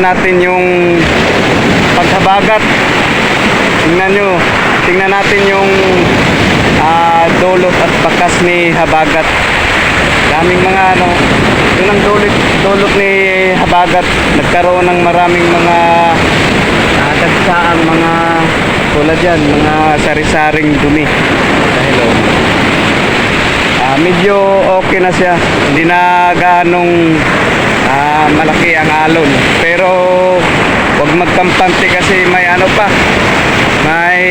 natin yung paghabagat. Tingnan nyo, tingnan natin yung ah, dulot at bakas ni habagat. Daming mga ano, yun ang dulot, dulot ni habagat. Nagkaroon ng maraming mga uh, dagsaang mga tulad yan, mga sari-saring dumi. Dahil oh, Ah, medyo okay na siya. Hindi na ganong malaki ang alon. Pero wag magkampante kasi may ano pa. May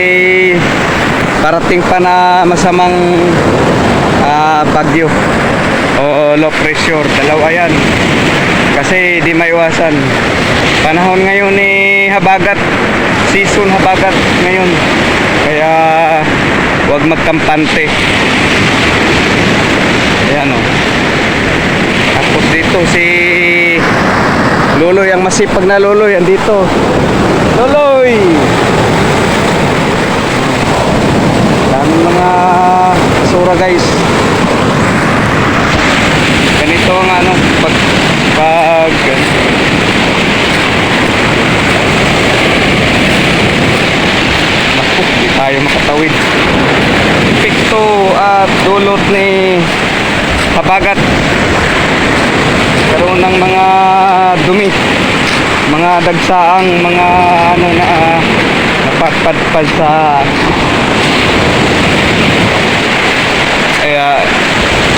parating pa na masamang ah, bagyo. O low pressure. Dalawa yan. Kasi di maiwasan. Panahon ngayon ni habagat. Season habagat ngayon. Kaya wag magkampante. Ayan o. Tapos dito si Loloy, ang masipag na Loloy, andito. Loloy! Daming mga sura guys. Ganito ang ano, pag, pag, Naku, tayo makatawid. Epekto at dulot ni habagat karoon ng mga mga dagsaang mga ano na uh, sa kaya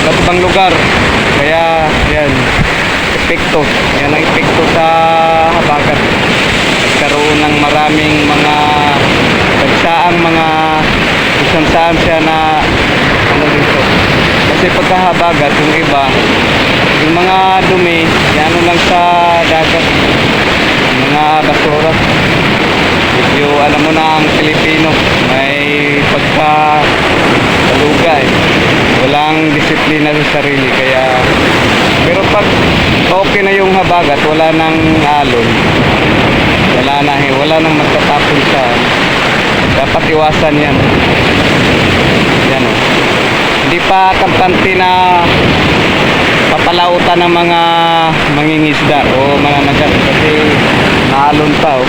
iba't lugar. Kaya yan epekto. Yan ang epekto sa habagat. Nagkaroon ng maraming mga dagsaang mga kung saan siya na ano dito. Kasi pagkahabagat yung iba yung mga dumi yan lang sa dagat mga basura. Medyo alam mo na ang Pilipino may pagka taluga eh walang disiplina sa sarili kaya pero pag okay na yung habagat wala nang alon. Wala na eh wala nang magtatapon sa dapat iwasan yan. Yan o hindi pa kampante na papalautan ng mga mangingisda o mga nagat kasi naalon pa oh.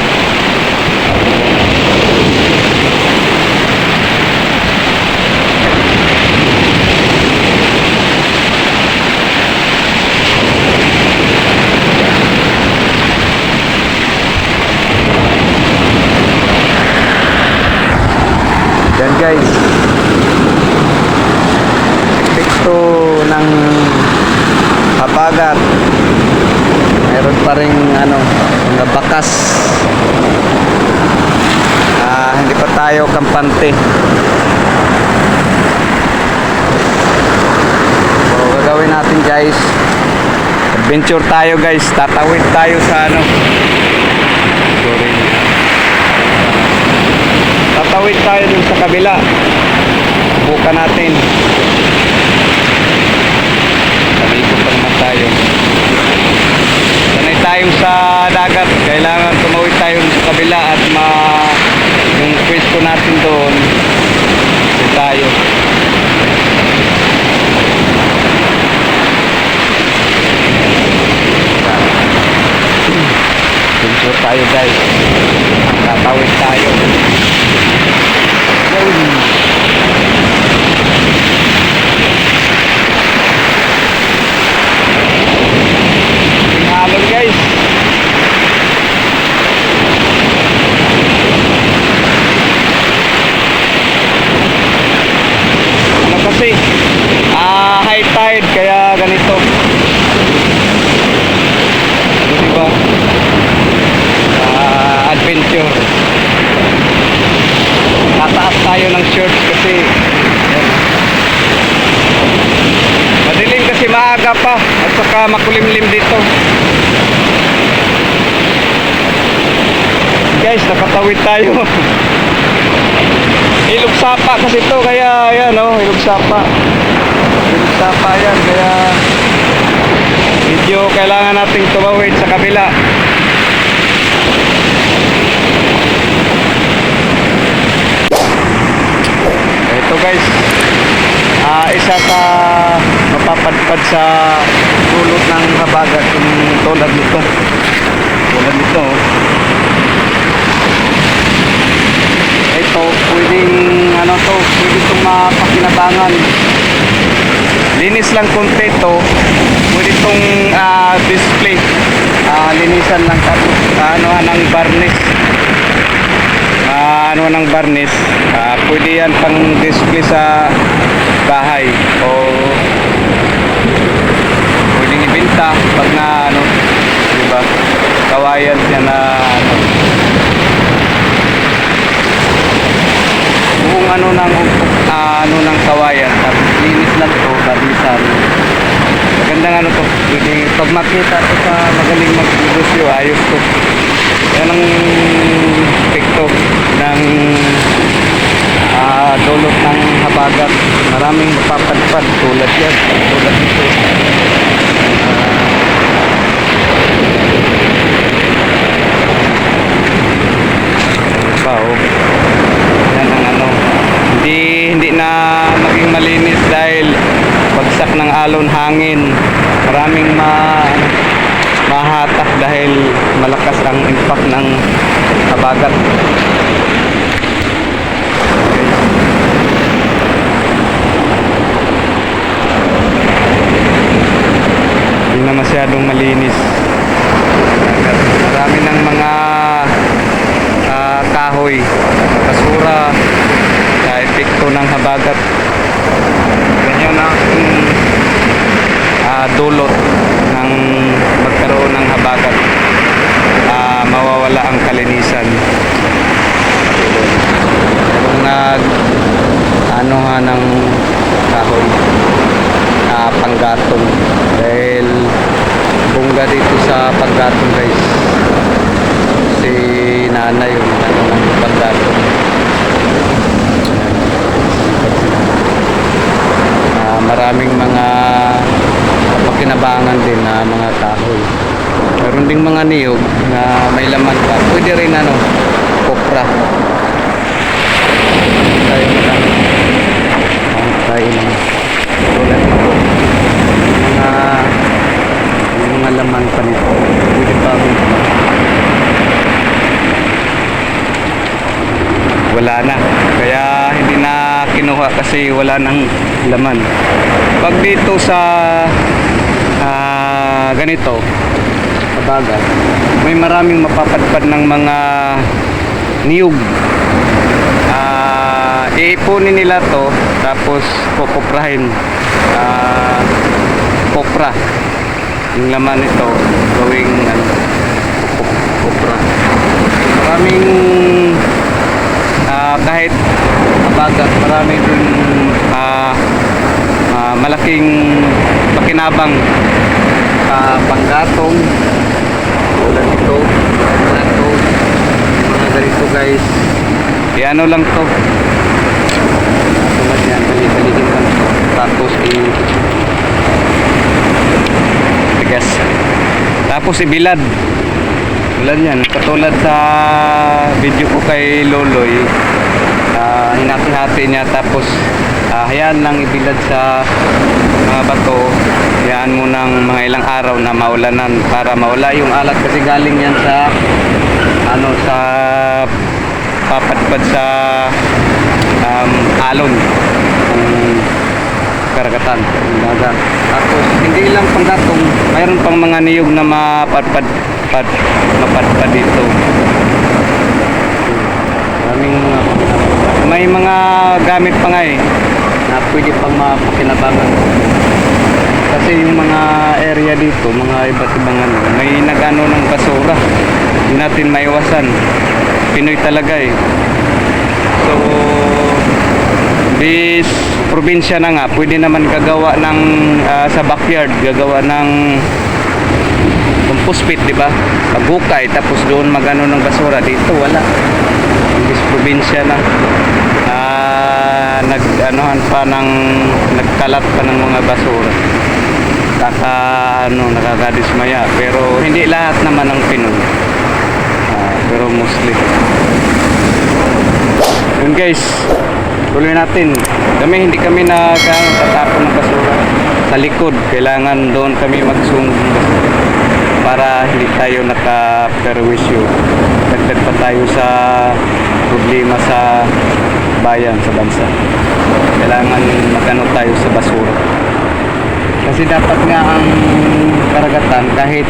Yan guys. Epekto ng habagat. Meron pa rin ano, mga bakas. Ah, hindi pa tayo kampante. So, gagawin natin guys. Adventure tayo guys. Tatawid tayo sa ano. Sorry. Tatawid tayo dun sa kabila. Bukan natin. Talikot pa naman tayo. Sanay tayong sa dagat. Kailangan tumawid tayo sa kabila at ma yung pwesto natin doon. Doon tayo. Picture tayo guys. Tatawid tayo. Yun. Tingalon guys. Ano kasi? Ah, high tide kaya ganito. Ano diba? Ah, adventure. Tataas tayo ng shorts kasi yan. Madilim kasi maaga pa at saka makulimlim dito. Guys, nakatawid tayo. Ilog sapa kasi to kaya yan oh, ilog sapa. Ilog sapa yan kaya medyo kailangan nating tumawid sa kabila. Ito guys. Ah, isa sa mapapadpad sa dulot ng habagat yung tulad nito. Tulad nito. oh. Ito, pwedeng ano to, pwede itong mapakinabangan. Linis lang konti ito. Pwede itong ah, display. Ah, linisan lang tapos ah, ano ng varnish. Ah, ano ng varnish. Ah, pwede yan pang display sa bahay o pwedeng ibenta pag na ano, di ba? Kawayan siya na ano, buong ano ng ah, ano ng kawayan tapos linis lang to barnisan magandang ano to pwede pag makita to sa magaling magnegosyo ayos to. Yan ang epekto ng ah, dulot ng habagat. Maraming mapapadpad tulad yan tulad nito. Pa oh hindi na maging malinis dahil bagsak ng alon hangin. Maraming ma mahatak dahil malakas ang impact ng habagat hindi na masyadong malinis marami ng mga ah, kahoy, basura, sa habagat. Ganyan ang ah, dulot ng magkaroon ng habagat. Ah, mawawala ang kalinisan. Kung nag ano ha ng kahoy ah, panggatong dahil bungga dito sa panggatong guys si nanay yung ano ng pagdato Ah, maraming mga pakinabangan din na mga kahoy meron ding mga niyog na may laman pa. Pwede rin ano kopra. Tayo na Ang tayo na tulad nito mga mga laman pa nito. Pwede pa wala na. Kaya hindi na kinuha kasi wala nang laman. Pag dito sa ah, ganito kabagat may maraming mapapadpad ng mga niyog. Ah iipunin nila to tapos kukuprahin ah kopra yung laman nito gawing ano, kup- kopra maraming Ah, kahit mabagat marami dun ah, ah, malaking pakinabang ah, panggatong tulad nito panggato ganito guys. Ano lang to. Tulad yan dali-dalihin lang to. Tapos i tigas tapos ibilad. Tulad yan. Katulad sa video ko kay Loloy ah, hinati-hati niya tapos ah, hayaan lang ibilad sa mga bato. Hayaan mo ng mga ilang araw na maulanan para maula yung alat kasi galing yan sa ano sa papadpad sa um, alon ng karagatan ng dagat tapos hindi lang panggatong mayroon pang mga niyog na mapadpad pad, mapadpad dito. Maraming mga may mga gamit pa nga eh na pwede pang mapakinabangan kasi yung mga area dito mga iba't ibang ano may nagano ng basura. Hindi natin maiwasan. Pinoy talaga eh. So this probinsya na nga pwede naman gagawa ng ah, sa backyard gagawa ng compost pit di ba? Paghukay tapos doon magano ng basura. Dito wala. This probinsya na. Ah, nag anuhan pa ng nagkalat pa ng mga basura kaka ano nakakadismaya pero hindi lahat naman ng Pinoy Ah, pero mostly yun guys tuloy natin kami hindi kami nag ano, tatapon sa likod. Kailangan doon kami magsunog para hindi tayo naka-perwisyo. Dagdag pa tayo sa problema sa bayan, sa bansa. Kailangan magano tayo sa basura. Kasi dapat nga ang karagatan kahit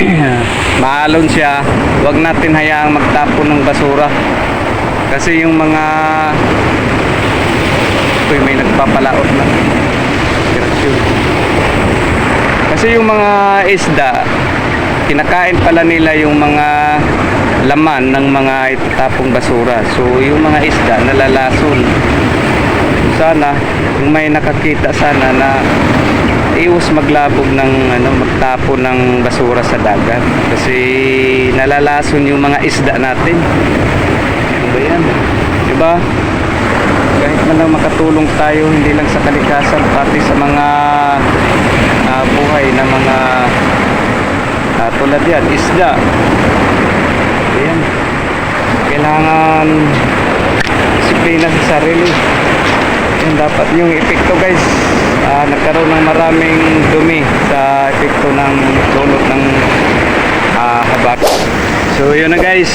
maalon siya, wag natin hayaang magtapon ng basura. Kasi yung mga Uy, may nagpapalaot na. Kasi yung mga isda, kinakain pala nila yung mga laman ng mga itatapong basura. So, yung mga isda nalalason. Sana, kung may nakakita sana na iwas maglabog ng ano magtapon ng basura sa dagat kasi nalalason yung mga isda natin. Ano ba yan? Diba? kahit man lang makatulong tayo hindi lang sa kalikasan pati sa mga ah, buhay na mga ah, tulad yan, isda ayan kailangan disiplina sa sarili yun dapat yung epekto guys ah, nagkaroon ng maraming dumi sa epekto ng dulot ng ah, habat so yun na guys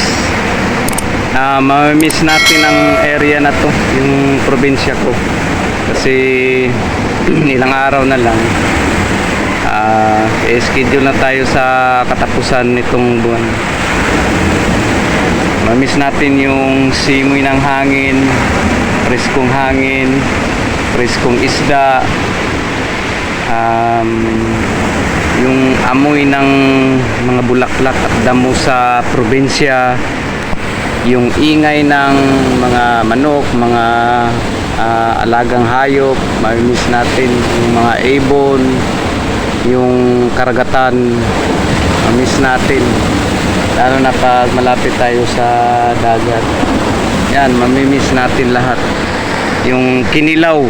Ah, mamimiss natin ang area na to, yung probinsya ko. Kasi ilang araw na lang. Ah, schedule na tayo sa katapusan nitong buwan. Mamimiss natin yung simoy ng hangin, preskong hangin, preskong isda, um, yung amoy ng mga bulaklak at damo sa probinsya, yung ingay ng mga manok, mga ah, alagang hayop, mamimiss natin yung mga ibon, yung karagatan, mamimiss natin. Lalo na pag malapit tayo sa dagat. Yan, mamimiss natin lahat. Yung kinilaw,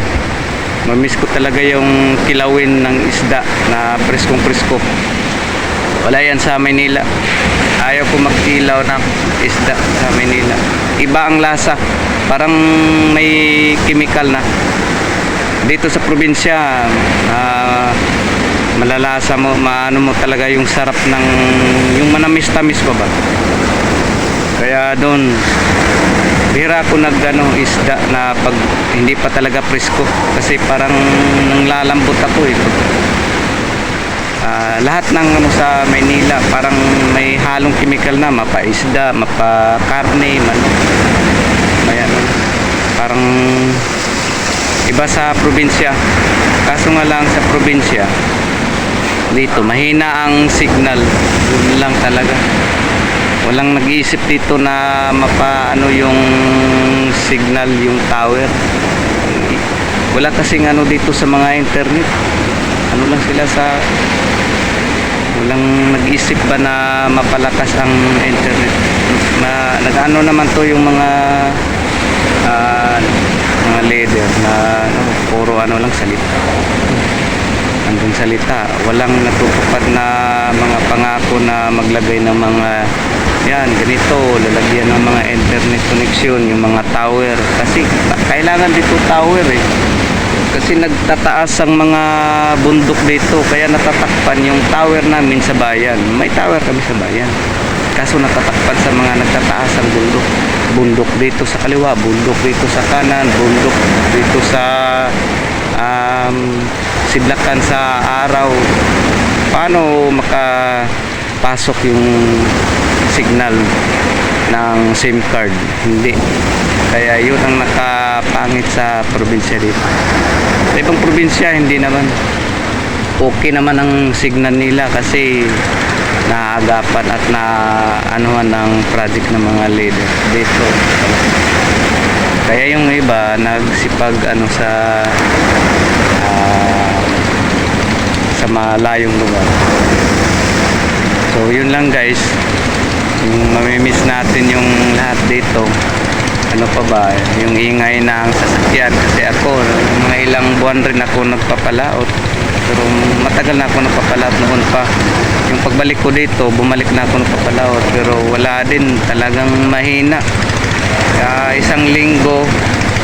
mamimiss ko talaga yung kilawin ng isda na preskong presko. Wala yan sa Maynila. Ayaw ko magkilaw ng isda sa Maynila. Iba ang lasa. Parang may chemical na. Dito sa probinsya, ah, malalasa mo, maano mo talaga yung sarap ng, yung manamis-tamis pa ba? Kaya doon, bira ako nag isda na pag hindi pa talaga presko. Kasi parang nanglalambot ako eh. Ah, lahat ng ano sa Maynila parang may halong chemical na mapaisda, mapakarne, manok. May ano, parang iba sa probinsya. Kaso nga lang sa probinsya dito mahina ang signal. Yun lang talaga. Walang nag-iisip dito na mapaano yung signal, yung tower. Wala kasing ano dito sa mga internet. Ano lang sila sa walang nag-isip ba na mapalakas ang internet. Na nag-ano naman to yung mga ah, mga leader na ano, puro ano lang salita. Andun salita. Walang natutupad na mga pangako na maglagay ng mga yan ganito lalagyan ng mga internet connection yung mga tower. Kasi kailangan dito tower eh. Kasi nagtataas ang mga bundok dito kaya natatakpan yung tower namin sa bayan. May tower kami sa bayan. Kaso natatakpan sa mga nagtataas ang bundok. Bundok dito sa kaliwa bundok dito sa kanan bundok dito sa um, sidlakan sa araw. Paano makapasok yung signal ng SIM card. Hindi. Kaya yun ang nakapangit sa probinsya dito sa ibang probinsya hindi naman. Okay naman ang signal nila kasi naagapan at na anuhan ng project ng mga leader dito. Kaya yung iba nagsipag ano sa ah, sa malayong lugar. So yun lang guys yung mamimiss natin yung lahat dito. Ano pa ba? Yung ingay ng sasakyan. Kasi ako mga ilang buwan rin ako nagpapalaot. Pero matagal na ako nagpapalaot noon pa. Yung pagbalik ko dito bumalik na ako nagpapalaot. Pero wala din. Talagang mahina. Kaya isang linggo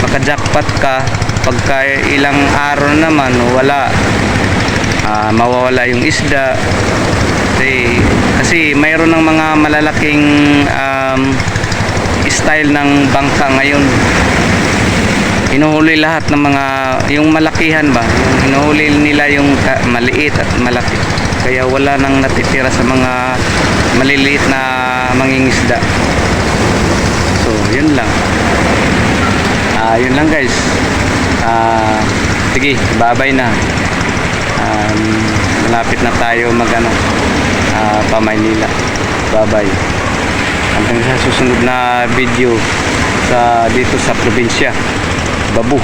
makajackpot ka. Pagka ilang araw naman wala. Ah, mawawala yung isda. Kasi, kasi mayroon ng mga malalaking um, style ng bangka ngayon. Hinuhuli lahat ng mga, yung malakihan ba, yung hinuhuli nila yung maliit at malaki. Kaya wala nang natitira sa mga maliliit na mangingisda. So, yun lang. Ah, yun lang guys. Ah, sige, babay na. Um, malapit na tayo magano ah, pa Maynila. Babay. Hanggang sa susunod na video sa dito sa probinsya. Babu.